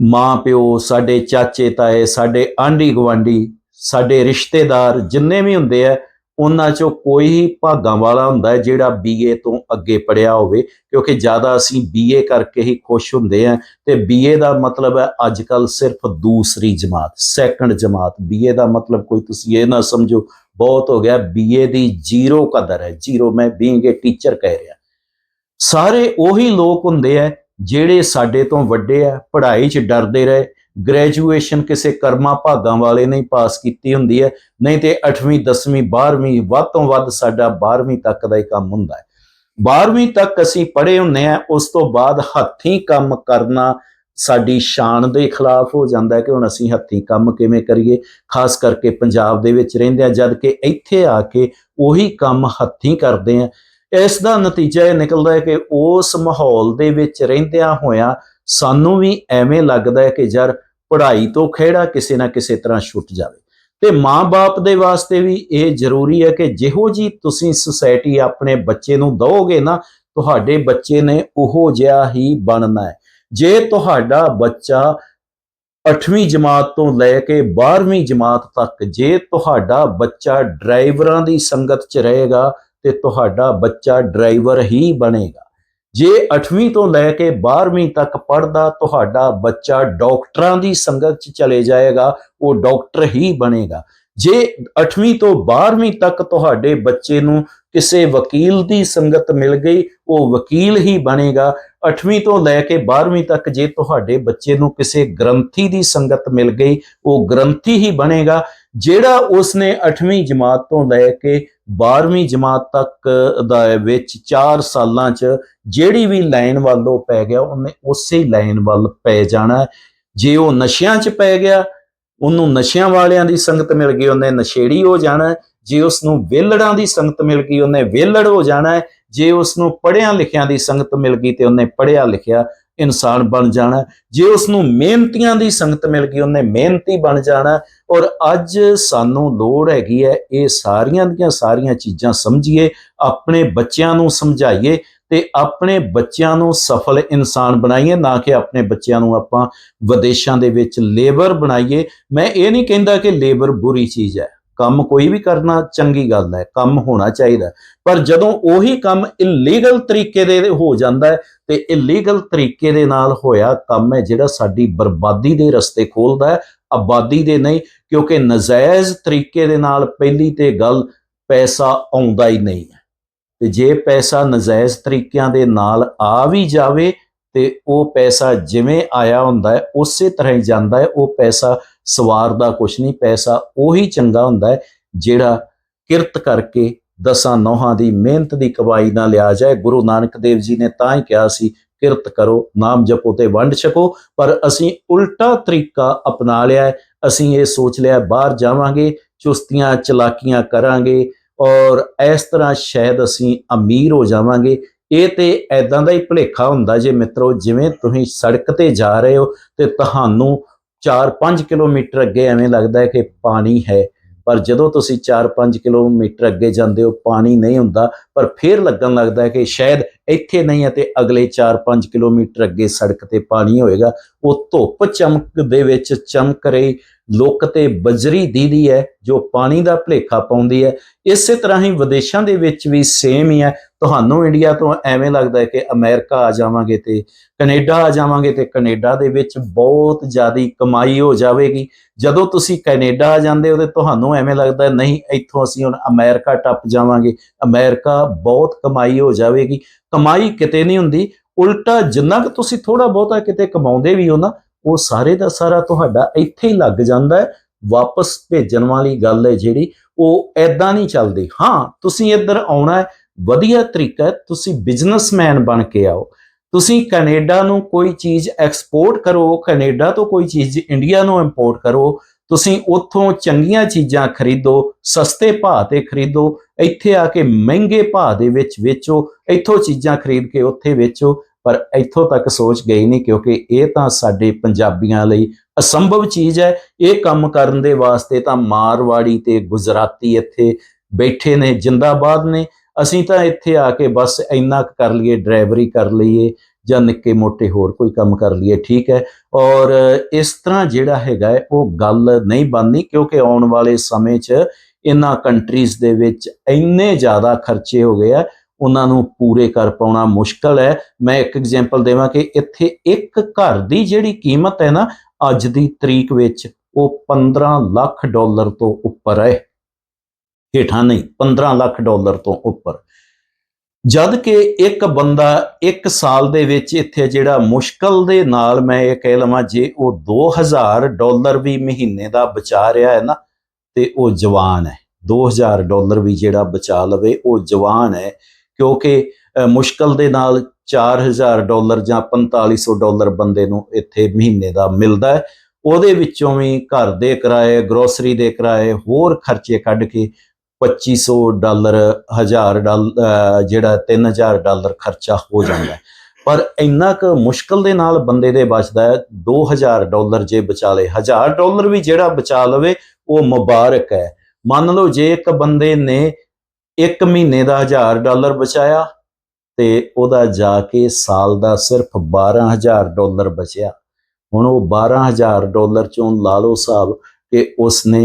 A: ਮਾਂ ਪਿਓ ਸਾਡੇ ਚਾਚੇ ਤਾਏ ਸਾਡੇ ਆਂਢੀ ਗਵਾਂਢੀ ਸਾਡੇ ਰਿਸ਼ਤੇਦਾਰ ਜਿੰਨੇ ਵੀ ਹੁੰਦੇ ਆ ਉਹਨਾਂ ਚੋਂ ਕੋਈ ਭਾਗਾਂ ਵਾਲਾ ਹੁੰਦਾ ਹੈ ਜਿਹੜਾ ਬੀਏ ਤੋਂ ਅੱਗੇ ਪੜਿਆ ਹੋਵੇ, ਕਿਉਂਕਿ ਜ਼ਿਆਦਾ ਅਸੀਂ ਬੀਏ ਕਰਕੇ ਹੀ ਖੁਸ਼ ਹੁੰਦੇ ਆ ਤੇ ਬੀਏ ਦਾ ਮਤਲਬ ਹੈ ਅੱਜ ਕੱਲ ਸਿਰਫ ਦੂਸਰੀ ਜਮਾਤ ਸੈਕੰਡ ਜਮਾਤ। ਬੀਏ ਦਾ ਮਤਲਬ ਕੋਈ ਤੁਸੀਂ ਇਹ ਨਾ ਸਮਝੋ, ਬਹੁਤ ਹੋ ਗਿਆ ਬੀਏ ਦੀ ਜ਼ੀਰੋ ਕਦਰ ਹੈ, ਜ਼ੀਰੋ ਮੈਂ ਬੀਇੰਗ ਏ ਟੀਚਰ ਕਹਿ ਰਿਹਾ। ਸਾਰੇ ਉਹੀ ਲੋਕ ਹੁੰਦੇ ਆ ਜਿਹੜੇ ਸਾਡੇ ਤੋਂ ਵੱਡੇ ਆ ਪੜ੍ਹਾਈ 'ਚ ਡਰਦੇ ਰਹੇ ਗ੍ਰੈਜੂਏਸ਼ਨ ਕਿਸੇ ਕਰਮਾ ਭਾਗਾਂ ਵਾਲੇ ਨੇ ਪਾਸ ਕੀਤੀ ਹੁੰਦੀ ਹੈ। ਨਹੀਂ ਤੇ 8ਵੀਂ 10ਵੀਂ 12ਵੀਂ ਵੱਧ ਤੋਂ ਵੱਧ ਸਾਡਾ 12ਵੀਂ ਤੱਕ ਦਾ ਹੀ ਕੰਮ ਹੁੰਦਾ ਹੈ। 12ਵੀਂ ਤੱਕ ਅਸੀਂ ਪੜ੍ਹੇ ਹੁੰਨੇ ਆ ਉਸ ਤੋਂ ਬਾਅਦ ਹੱਥੀਂ ਕੰਮ ਕਰਨਾ ਸਾਡੀ ਸ਼ਾਨ ਦੇ ਖਿਲਾਫ ਹੋ ਜਾਂਦਾ ਹੈ ਕਿ ਹੁਣ ਅਸੀਂ ਹੱਥੀਂ ਕੰਮ ਕਿਵੇਂ ਕਰੀਏ। ਖਾਸ ਕਰਕੇ ਪੰਜਾਬ ਦੇ ਵਿੱਚ ਰਹਿੰਦੇ ਆ ਜਦ ਕਿ ਇੱਥੇ ਆ ਕੇ ਉਹੀ ਕੰਮ ਹੱਥੀਂ ਕਰਦੇ ਆ ਇਸ ਦਾ ਨਤੀਜਾ ਇਹ ਨਿਕਲਦਾ ਹੈ ਕਿ ਉਸ ਮਾਹੌਲ ਦੇ ਵਿੱਚ ਰਹਿੰਦਿਆਂ ਹੋਇਆਂ ਸਾਨੂੰ ਵੀ ਐਵੇਂ ਲੱਗਦਾ ਹੈ ਕਿ ਯਾਰ ਪੜ੍ਹਾਈ ਤੋਂ ਖਿਹੜਾ ਕਿਸੇ ਨਾ ਕਿਸੇ ਤਰ੍ਹਾਂ ਛੁੱਟ ਜਾਵੇ। ਤੇ ਮਾਂ-ਬਾਪ ਦੇ ਵਾਸਤੇ ਵੀ ਇਹ ਜ਼ਰੂਰੀ ਹੈ ਕਿ ਜਿਹੋ ਜੀ ਤੁਸੀਂ ਸੁਸਾਇਟੀ ਆਪਣੇ ਬੱਚੇ ਨੂੰ ਦਿਓਗੇ ਨਾ, ਤੁਹਾਡੇ ਬੱਚੇ ਨੇ ਉਹੋ ਜਿਹਾ ਹੀ ਬਣਨਾ ਹੈ। ਜੇ ਤੁਹਾਡਾ ਬੱਚਾ 8ਵੀਂ ਜਮਾਤ ਤੋਂ ਲੈ ਕੇ 12ਵੀਂ ਜਮਾਤ ਤੱਕ, ਜੇ ਤੁਹਾਡਾ ਬੱਚਾ ਡਰਾਈਵਰਾਂ ਦੀ ਸੰਗਤ 'ਚ ਰਹੇਗਾ ਤੇ ਤੁਹਾਡਾ ਬੱਚਾ ਡਰਾਈਵਰ ਹੀ ਬਣੇਗਾ। ਜੇ 8ਵੀਂ ਤੋਂ ਲੈ ਕੇ 12ਵੀਂ ਤੱਕ ਪੜਦਾ ਤੁਹਾਡਾ ਬੱਚਾ ਡਾਕਟਰਾਂ ਦੀ ਸੰਗਤ 'ਚ ਚਲੇ ਜਾਏਗਾ, ਉਹ ਡਾਕਟਰ ਹੀ ਬਣੇਗਾ। ਜੇ 8ਵੀਂ ਤੋਂ 12ਵੀਂ ਤੱਕ ਤੁਹਾਡੇ ਬੱਚੇ ਨੂੰ ਕਿਸੇ ਵਕੀਲ ਦੀ ਸੰਗਤ ਮਿਲ ਗਈ, ਉਹ ਵਕੀਲ ਹੀ ਬਣੇਗਾ। 8ਵੀਂ ਤੋਂ ਲੈ ਕੇ 12ਵੀਂ ਤੱਕ ਜੇ ਤੁਹਾਡੇ ਬੱਚੇ ਨੂੰ ਕਿਸੇ ਗ੍ਰੰਥੀ ਦੀ ਸੰਗਤ ਮਿਲ ਗਈ, ਉਹ ਗ੍ਰੰਥੀ ਹੀ ਬਣੇਗਾ। ਜਿਹੜਾ ਉਸਨੇ 8ਵੀਂ ਜਮਾਤ ਤੋਂ ਲੈ ਕੇ 12ਵੀਂ ਜਮਾਤ ਤੱਕ ਦਾ ਵਿੱਚ 4 ਸਾਲਾਂ 'ਚ ਜਿਹੜੀ ਵੀ ਲਾਈਨ ਵੱਲ ਉਹ ਪੈ ਗਿਆ, ਉਹਨੇ ਉਸੇ ਲਾਈਨ ਵੱਲ ਪੈ ਜਾਣਾ। ਜੇ ਉਹ ਨਸ਼ਿਆਂ 'ਚ ਪੈ ਗਿਆ, ਉਹਨੂੰ ਨਸ਼ਿਆਂ ਵਾਲਿਆਂ ਦੀ ਸੰਗਤ ਮਿਲ ਗਈ, ਉਹਨੇ ਨਸ਼ੇੜੀ ਹੋ ਜਾਣਾ। ਜੇ ਉਸ ਨੂੰ ਵੇਲੜਾਂ ਦੀ ਸੰਗਤ ਮਿਲ ਗਈ, ਉਹਨੇ ਵੇਲੜ ਹੋ ਜਾਣਾ। ਜੇ ਉਸ ਨੂੰ ਪੜਿਆਂ ਲਿਖਿਆਂ ਦੀ ਸੰਗਤ ਮਿਲ ਗਈ ਤੇ ਉਹਨੇ ਪੜਿਆ ਲਿਖਿਆ ਇਨਸਾਨ ਬਣ ਜਾਣਾ ਜੇ ਉਸ ਨੂੰ ਮਿਹਨਤੀਆਂ ਦੀ ਸੰਗਤ ਮਿਲ ਗਈ, ਉਹਨੇ ਮਿਹਨਤੀ ਬਣ ਜਾਣਾ ਔਰ ਅੱਜ ਸਾਨੂੰ ਲੋੜ ਹੈਗੀ ਹੈ ਇਹ ਸਾਰੀਆਂ ਦੀਆਂ ਸਾਰੀਆਂ ਚੀਜ਼ਾਂ ਸਮਝੀਏ, ਆਪਣੇ ਬੱਚਿਆਂ ਨੂੰ ਸਮਝਾਈਏ ਤੇ ਆਪਣੇ ਬੱਚਿਆਂ ਨੂੰ ਸਫਲ ਇਨਸਾਨ ਬਣਾਈਏ, ਨਾ ਕਿ ਆਪਣੇ ਬੱਚਿਆਂ ਨੂੰ ਆਪਾਂ ਵਿਦੇਸ਼ਾਂ ਦੇ ਵਿੱਚ ਲੇਬਰ ਬਣਾਈਏ। ਮੈਂ ਇਹ ਨਹੀਂ ਕਹਿੰਦਾ ਕਿ ਲੇਬਰ ਬੁਰੀ ਚੀਜ਼ ਹੈ। ਕੰਮ ਕੋਈ ਵੀ ਕਰਨਾ ਚੰਗੀ ਗੱਲ ਹੈ, ਕੰਮ ਹੋਣਾ ਚਾਹੀਦਾ ਪਰ ਜਦੋਂ ਉਹੀ ਕੰਮ ਇਲੀਗਲ ਤਰੀਕੇ ਦੇ ਹੋ ਜਾਂਦਾ ਹੈ ਤੇ ਇਲੀਗਲ ਤਰੀਕੇ ਦੇ ਨਾਲ ਹੋਇਆ ਕੰਮ ਹੈ ਜਿਹੜਾ ਸਾਡੀ ਬਰਬਾਦੀ ਦੇ ਰਸਤੇ ਖੋਲਦਾ ਹੈ, ਆਬਾਦੀ ਦੇ ਨਹੀਂ, ਕਿਉਂਕਿ ਨਜਾਇਜ਼ ਤਰੀਕੇ ਦੇ ਨਾਲ ਪਹਿਲੀ ਤੇ ਗੱਲ ਪੈਸਾ ਆਉਂਦਾ ਹੀ ਨਹੀਂ ਹੈ। ਤੇ ਜੇ ਪੈਸਾ ਨਜਾਇਜ਼ ਤਰੀਕਿਆਂ ਦੇ ਨਾਲ ਆ ਵੀ ਜਾਵੇ ਤੇ ਉਹ ਪੈਸਾ ਜਿਵੇਂ ਆਇਆ ਹੁੰਦਾ ਹੈ, ਉਸੇ ਤਰ੍ਹਾਂ ਹੀ ਜਾਂਦਾ ਹੈ, ਉਹ ਪੈਸਾ ਸਵਾਰ ਦਾ ਕੁਛ ਨਹੀਂ, ਪੈਸਾ ਉਹੀ ਚੰਗਾ ਹੁੰਦਾ ਹੈ ਜਿਹੜਾ ਕਿਰਤ ਕਰਕੇ ਦਸਾਂ ਨੋਹਾਂ ਦੀ ਮਿਹਨਤ ਦੀ ਕਮਾਈ ਨਾਲ ਲਿਆ ਜਾਏ। ਗੁਰੂ ਨਾਨਕ ਦੇਵ ਜੀ ਨੇ ਤਾਂ ਹੀ ਕਿਹਾ ਸੀ, ਕਿਰਤ ਕਰੋ, ਨਾਮ ਜਪੋ ਤੇ ਵੰਡ ਛਕੋ, ਪਰ ਅਸੀਂ ਉਲਟਾ ਤਰੀਕਾ ਅਪਣਾ ਲਿਆ ਅਸੀਂ ਇਹ ਸੋਚ ਲਿਆ, ਬਾਹਰ ਜਾਵਾਂਗੇ, ਚੁਸਤੀਆਂ ਚਲਾਕੀਆਂ ਕਰਾਂਗੇ ਔਰ ਇਸ ਤਰ੍ਹਾਂ ਸ਼ਾਇਦ ਅਸੀਂ ਅਮੀਰ ਹੋ ਜਾਵਾਂਗੇ। ਇਹ ਤੇ ਐਦਾਂ ਦਾ ਹੀ ਭੁਲੇਖਾ ਹੁੰਦਾ ਜੇ ਮਿੱਤਰੋ, ਜਿਵੇਂ ਤੁਸੀਂ ਸੜਕ ਤੇ ਜਾ ਰਹੇ ਹੋ ਤੇ ਤੁਹਾਨੂੰ 4-5 ਕਿਲੋਮੀਟਰ ਅੱਗੇ ਐਵੇਂ ਲੱਗਦਾ ਹੈ ਕਿ ਪਾਣੀ ਹੈ, ਪਰ ਜਦੋਂ ਤੁਸੀਂ 4-5 ਕਿਲੋਮੀਟਰ ਅੱਗੇ ਜਾਂਦੇ ਹੋ, ਪਾਣੀ ਨਹੀਂ ਹੁੰਦਾ, ਪਰ ਫਿਰ ਲੱਗਣ ਲੱਗਦਾ ਹੈ ਕਿ ਸ਼ਾਇਦ ਇੱਥੇ ਨਹੀਂ ਹੈ ਤੇ ਅਗਲੇ 4-5 ਕਿਲੋਮੀਟਰ ਅੱਗੇ ਸੜਕ ਤੇ ਪਾਣੀ ਹੋਏਗਾ। ਉਹ ਧੁੱਪ ਚਮਕ ਦੇ ਵਿੱਚ ਚਮਕ ਰਹੀ ਲੁੱਕ ਤੇ ਬਜਰੀ ਦੀਦੀ ਹੈ, ਜੋ ਪਾਣੀ ਦਾ ਭਲੇਖਾ ਪਾਉਂਦੀ ਹੈ। ਇਸੇ ਤਰ੍ਹਾਂ ਹੀ ਵਿਦੇਸ਼ਾਂ ਦੇ ਵਿੱਚ ਵੀ ਸੇਮ ਹੀ ਹੈ। ਤੁਹਾਨੂੰ ਇੰਡੀਆ ਤੋਂ ਐਵੇਂ ਲੱਗਦਾ ਹੈ ਕਿ ਅਮਰੀਕਾ ਆ ਜਾਵਾਂਗੇ ਤੇ ਕੈਨੇਡਾ ਆ ਜਾਵਾਂਗੇ ਤੇ ਕੈਨੇਡਾ ਦੇ ਵਿੱਚ ਬਹੁਤ ਜ਼ਿਆਦੀ ਕਮਾਈ ਹੋ ਜਾਵੇਗੀ। ਜਦੋਂ ਤੁਸੀਂ ਕੈਨੇਡਾ ਆ ਜਾਂਦੇ ਹੋ ਤੇ ਤੁਹਾਨੂੰ ਐਵੇਂ ਲੱਗਦਾ ਨਹੀਂ, ਇੱਥੋਂ ਅਸੀਂ ਹੁਣ ਅਮਰੀਕਾ ਟੱਪ ਜਾਵਾਂਗੇ। ਅਮਰੀਕਾ ਬਹੁਤ ਕਮਾਈ ਹੋ ਜਾਵੇਗੀ। ਕਮਾਈ ਕਿਤੇ ਨਹੀਂ ਹੁੰਦੀ। ਉਲਟਾ ਜਿੰਨਾ ਕਿ ਤੁਸੀਂ ਥੋੜਾ ਬਹੁਤਾ ਕਿਤੇ ਕਮਾਉਂਦੇ ਵੀ ਹੋ ਨਾ ਉਹ ਸਾਰੇ ਦਾ ਸਾਰਾ ਤੁਹਾਡਾ ਇੱਥੇ ਹੀ ਲੱਗ ਜਾਂਦਾ ਹੈ। ਵਾਪਸ ਭੇਜਣ ਵਾਲੀ ਗੱਲ ਹੈ ਜਿਹੜੀ, ਉਹ ਐਦਾਂ ਨਹੀਂ ਚੱਲਦੀ। ਹਾਂ, ਤੁਸੀਂ ਇੱਧਰ ਆਉਣਾ ਹੈ, ਵਧੀਆ ਤਰੀਕਾ ਤੁਸੀਂ ਬਿਜ਼ਨਸਮੈਨ ਬਣ ਕੇ ਆਓ। ਤੁਸੀਂ ਕੈਨੇਡਾ ਨੂੰ ਕੋਈ ਚੀਜ਼ ਐਕਸਪੋਰਟ ਕਰੋ, ਕੈਨੇਡਾ ਤੋਂ ਕੋਈ ਚੀਜ਼ ਇੰਡੀਆ ਨੂੰ ਇੰਪੋਰਟ ਕਰੋ, ਤੁਸੀਂ ਉੱਥੋਂ ਚੰਗੀਆਂ ਚੀਜ਼ਾਂ ਖਰੀਦੋ, ਸਸਤੇ ਭਾਅ ਤੇ ਖਰੀਦੋ, ਇੱਥੇ ਆ ਕੇ ਮਹਿੰਗੇ ਭਾਅ ਦੇ ਵਿੱਚ ਵੇਚੋ, ਇੱਥੋਂ ਚੀਜ਼ਾਂ ਖਰੀਦ ਕੇ ਉੱਥੇ ਵੇਚੋ ਪਰ ਇੱਥੋਂ ਤੱਕ ਸੋਚ ਗਈ ਨਹੀਂ ਕਿਉਂਕਿ ਇਹ ਤਾਂ ਸਾਡੇ ਪੰਜਾਬੀਆਂ ਲਈ ਅਸੰਭਵ ਚੀਜ਼ ਹੈ। ਇਹ ਕੰਮ ਕਰਨ ਦੇ ਵਾਸਤੇ ਤਾਂ ਮਾਰਵਾੜੀ ਤੇ ਗੁਜਰਾਤੀ ਇੱਥੇ ਬੈਠੇ ਨੇ, ਜਿੰਦਾਬਾਦ ਨੇ। ਅਸੀਂ ਤਾਂ ਇੱਥੇ ਆ ਕੇ ਬਸ ਇੰਨਾ ਕੁ ਕਰ ਲਈਏ, ਡਰਾਈਵਰੀ ਕਰ ਲਈਏ ਜਾਂ ਨਿੱਕੇ ਮੋਟੇ ਹੋਰ ਕੋਈ ਕੰਮ ਕਰ ਲਈਏ, ਠੀਕ ਹੈ। ਔਰ ਇਸ ਤਰ੍ਹਾਂ ਜਿਹੜਾ ਹੈਗਾ ਉਹ ਗੱਲ ਨਹੀਂ ਬਣਨੀ ਕਿਉਂਕਿ ਆਉਣ ਵਾਲੇ ਸਮੇਂ 'ਚ ਇਹਨਾਂ ਕੰਟਰੀਜ਼ ਦੇ ਵਿੱਚ ਇੰਨੇ ਜ਼ਿਆਦਾ ਖਰਚੇ ਹੋ ਗਏ ਆ ਉਹਨਾਂ ਨੂੰ ਪੂਰੇ ਕਰ ਪਾਉਣਾ ਮੁਸ਼ਕਲ ਹੈ। ਮੈਂ ਇੱਕ ਐਗਜ਼ਾਮਪਲ ਦੇਵਾਂ ਕਿ ਇੱਥੇ ਇੱਕ ਘਰ ਦੀ ਜਿਹੜੀ ਕੀਮਤ ਹੈ ਨਾ, ਅੱਜ ਦੀ ਤਰੀਕ ਵਿੱਚ ਉਹ 15 ਲੱਖ ਡਾਲਰ ਤੋਂ ਉੱਪਰ ਹੈ। ਹੇਠਾਂ ਨਹੀਂ 15 ਲੱਖ ਡਾਲਰ ਤੋਂ ਉੱਪਰ। ਜਦ ਕਿ ਇੱਕ ਬੰਦਾ ਇੱਕ ਸਾਲ ਦੇ ਵਿੱਚ ਇੱਥੇ ਜਿਹੜਾ ਮੁਸ਼ਕਲ ਦੇ ਨਾਲ ਮੈਂ ਇਹ ਕਹਿ ਲਵਾਂ, ਜੇ ਉਹ 2000 ਡਾਲਰ ਵੀ ਮਹੀਨੇ ਦਾ ਬਚਾ ਰਿਹਾ ਹੈ ਨਾ, ਤੇ ਉਹ ਜਵਾਨ ਹੈ। 2000 ਡਾਲਰ ਵੀ ਜਿਹੜਾ ਬਚਾ ਲਵੇ, ਉਹ ਜਵਾਨ ਹੈ। ਕਿਉਂਕਿ ਮੁਸ਼ਕਲ ਦੇ ਨਾਲ 4000 ਡਾਲਰ ਜਾਂ 4500 ਡਾਲਰ ਬੰਦੇ ਨੂੰ ਇੱਥੇ ਮਹੀਨੇ ਦਾ ਮਿਲਦਾ ਹੈ। ਉਹਦੇ ਵਿੱਚੋਂ ਵੀ ਘਰ ਦੇ ਕਿਰਾਏ ਗਰੋਸਰੀ ਦੇ ਕਿਰਾਏ, ਹੋਰ ਖਰਚੇ ਕੱਢ ਕੇ 2500 ਡਾਲਰ 1000 ਡਾਲਰ ਜਿਹੜਾ 3000 ਡਾਲਰ ਖਰਚਾ ਹੋ ਜਾਂਦਾ ਪਰ ਇੰਨਾ ਕੁ ਮੁਸ਼ਕਲ ਦੇ ਨਾਲ ਬੰਦੇ ਦੇ ਬਚਦਾ ਹੈ 2000 ਡਾਲਰ ਜੇ ਬਚਾ ਲੇ 1000 ਡਾਲਰ ਵੀ ਜਿਹੜਾ ਬਚਾ ਲਵੇ, ਉਹ ਮੁਬਾਰਕ ਹੈ। ਮੰਨ ਲਓ ਜੇ ਇੱਕ ਬੰਦੇ ਨੇ ਇੱਕ ਮਹੀਨੇ ਦਾ 1000 ਡਾਲਰ ਬਚਾਇਆ ਤੇ ਉਹਦਾ ਜਾ ਕੇ ਸਾਲ ਦਾ ਸਿਰਫ 12000 ਡਾਲਰ ਬਚਿਆ। ਹੁਣ ਉਹ 12000 ਡਾਲਰ ਚੋਂ ਲਾ ਲਓ ਸਾਹਿਬ ਕਿ ਉਸਨੇ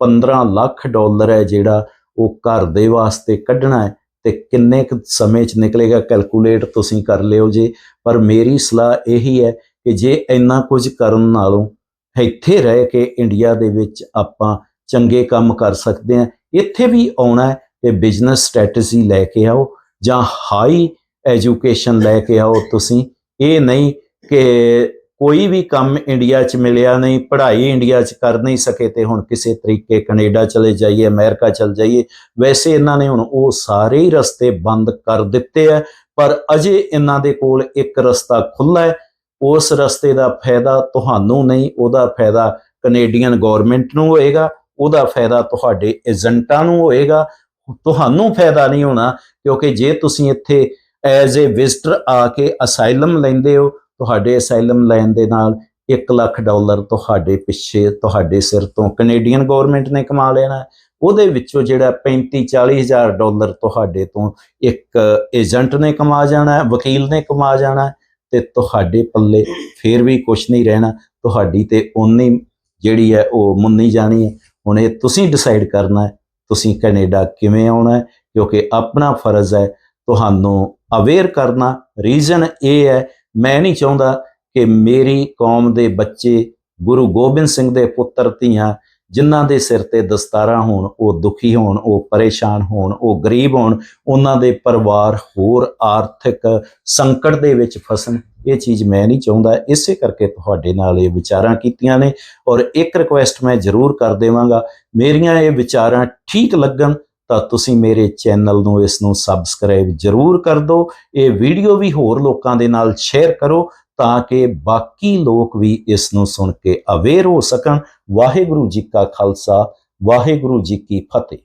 A: 15 ਲੱਖ ਡਾਲਰ ਹੈ ਜਿਹੜਾ ਉਹ ਘਰ ਦੇ ਵਾਸਤੇ ਕੱਢਣਾ ਹੈ ਤੇ ਕਿੰਨੇ ਕੁ ਸਮੇਂ ਚ ਨਿਕਲੇਗਾ ਕੈਲਕੂਲੇਟ ਤੁਸੀਂ ਕਰ ਲਿਓ ਜੇ। ਪਰ ਮੇਰੀ ਸਲਾਹ ਇਹੀ ਹੈ ਕਿ ਜੇ ਇੰਨਾ ਕੁਝ ਕਰਨ ਨਾਲੋਂ ਇੱਥੇ ਰਹਿ ਕੇ ਇੰਡੀਆ ਦੇ ਵਿੱਚ ਆਪਾਂ ਚੰਗੇ ਕੰਮ ਕਰ ਸਕਦੇ ਹਾਂ, ਇੱਥੇ ਵੀ ਆਉਣਾ ਹੈ ਕਿ ਬਿਜ਼ਨਸ ਸਟ੍ਰੈਟਜੀ ਲੈ ਕੇ ਆਓ ਜਾਂ ਹਾਈ ਐਜੂਕੇਸ਼ਨ ਲੈ ਕੇ ਆਓ ਤੁਸੀਂ। ਇਹ ਨਹੀਂ ਕਿ ਕੋਈ ਵੀ ਕੰਮ ਇੰਡੀਆ 'ਚ ਮਿਲਿਆ ਨਹੀਂ, ਪੜ੍ਹਾਈ ਇੰਡੀਆ 'ਚ ਕਰ ਨਹੀਂ ਸਕੇ ਤੇ ਹੁਣ ਕਿਸੇ ਤਰੀਕੇ ਕੈਨੇਡਾ ਚਲੇ ਜਾਈਏ, ਅਮਰੀਕਾ ਚਲ ਜਾਈਏ, ਵੈਸੇ ਇਹਨਾਂ ਨੇ ਹੁਣ ਉਹ ਸਾਰੇ ਹੀ ਰਸਤੇ ਬੰਦ ਕਰ ਦਿੱਤੇ ਆ, ਪਰ ਅਜੇ ਇਹਨਾਂ ਦੇ ਕੋਲ ਇੱਕ ਰਸਤਾ ਖੁੱਲਾ ਹੈ। ਉਸ ਰਸਤੇ ਦਾ ਫਾਇਦਾ ਤੁਹਾਨੂੰ ਨਹੀਂ, ਉਹਦਾ ਫਾਇਦਾ ਕੈਨੇਡੀਅਨ ਗਵਰਨਮੈਂਟ ਨੂੰ ਹੋਏਗਾ, ਉਹਦਾ ਫਾਇਦਾ ਤੁਹਾਡੇ ਏਜੰਟਾਂ ਨੂੰ ਹੋਏਗਾ। ਤੁਹਾਨੂੰ ਫਾਇਦਾ ਨਹੀਂ ਹੋਣਾ, ਕਿਉਂਕਿ ਜੇ ਤੁਸੀਂ ਇੱਥੇ ਐਜ਼ ਅ ਵਿਜ਼ਟਰ ਆ ਕੇ ਅਸਾਈਲਮ ਲੈਂਦੇ ਹੋ, ਤੁਹਾਡੇ ਅਸਾਈਲਮ ਲੈਣ ਦੇ ਨਾਲ 1 ਲੱਖ ਡਾਲਰ ਤੁਹਾਡੇ ਪਿੱਛੇ, ਤੁਹਾਡੇ ਸਿਰ ਤੋਂ ਕੈਨੇਡੀਅਨ ਗਵਰਨਮੈਂਟ ਨੇ ਕਮਾ ਲੈਣਾ ਉਹਦੇ ਵਿੱਚੋਂ ਜਿਹੜਾ 35 40 ਹਜ਼ਾਰ ਡਾਲਰ ਤੁਹਾਡੇ ਤੋਂ ਇੱਕ ਏਜੰਟ ਨੇ ਕਮਾ ਜਾਣਾ ਹੈ, ਵਕੀਲ ਨੇ ਕਮਾ ਜਾਣਾ ਹੈ, ਤੇ ਤੁਹਾਡੇ ਪੱਲੇ ਫੇਰ ਵੀ ਕੁਝ ਨਹੀਂ ਰਹਿਣਾ। ਤੁਹਾਡੀ ਤੇ ਉਨੀ ਜਿਹੜੀ ਹੈ ਉਹ ਮੁੰਨੀ ਜਾਣੀ ਹੈ। ਹੁਣ ਇਹ ਤੁਸੀਂ ਡਿਸਾਈਡ ਕਰਨਾ ਹੈ ਤੁਸੀਂ ਕੈਨੇਡਾ ਕਿਵੇਂ ਆਉਣਾ ਹੈ? ਕਿਉਂਕਿ ਆਪਣਾ ਫਰਜ਼ ਹੈ ਤੁਹਾਨੂੰ ਅਵੇਅਰ ਕਰਨਾ। ਰੀਜ਼ਨ ਇਹ ਹੈ, ਮੈਂ ਨਹੀਂ ਚਾਹੁੰਦਾ ਕਿ ਮੇਰੀ ਕੌਮ ਦੇ ਬੱਚੇ ਗੁਰੂ ਗੋਬਿੰਦ ਸਿੰਘ ਦੇ ਪੁੱਤਰ ਧੀਆਂ ਜਿਨ੍ਹਾਂ ਦੇ ਸਿਰ ਤੇ ਦਸਤਾਰਾਂ ਹੋਣ, ਉਹ ਦੁਖੀ ਹੋਣ, ਉਹ ਪਰੇਸ਼ਾਨ ਹੋਣ, ਉਹ ਗਰੀਬ ਹੋਣ, ਉਹਨਾਂ ਦੇ ਪਰਿਵਾਰ ਹੋਰ ਆਰਥਿਕ ਸੰਕਟ ਦੇ ਵਿੱਚ ਫਸਣ, ਇਹ ਚੀਜ਼ ਮੈਂ ਨਹੀਂ ਚਾਹੁੰਦਾ। ਇਸੇ ਕਰਕੇ ਤੁਹਾਡੇ ਨਾਲ ਇਹ ਵਿਚਾਰਾਂ ਕੀਤੀਆਂ ਨੇ ਔਰ ਇੱਕ ਰਿਕੁਐਸਟ ਮੈਂ ਜ਼ਰੂਰ ਕਰ ਦੇਵਾਂਗਾ। ਮੇਰੀਆਂ ਇਹ ਵਿਚਾਰਾਂ ਠੀਕ ਲੱਗਣ ਤਾਂ ਤੁਸੀਂ ਮੇਰੇ ਚੈਨਲ ਨੂੰ ਇਸ ਨੂੰ ਸਬਸਕ੍ਰਾਈਬ ਜ਼ਰੂਰ ਕਰ ਦਿਓ। ਇਹ ਵੀਡੀਓ ਵੀ ਹੋਰ ਲੋਕਾਂ ਦੇ ਨਾਲ ਸ਼ੇਅਰ ਕਰੋ ਤਾਂ ਕਿ ਬਾਕੀ ਲੋਕ ਵੀ ਇਸ ਨੂੰ ਸੁਣ ਕੇ ਅਵੇਅਰ ਹੋ ਸਕਣ। ਵਾਹਿਗੁਰੂ ਜੀ ਕਾ ਖਾਲਸਾ, ਵਾਹਿਗੁਰੂ ਜੀ ਕੀ ਫਤਿਹ।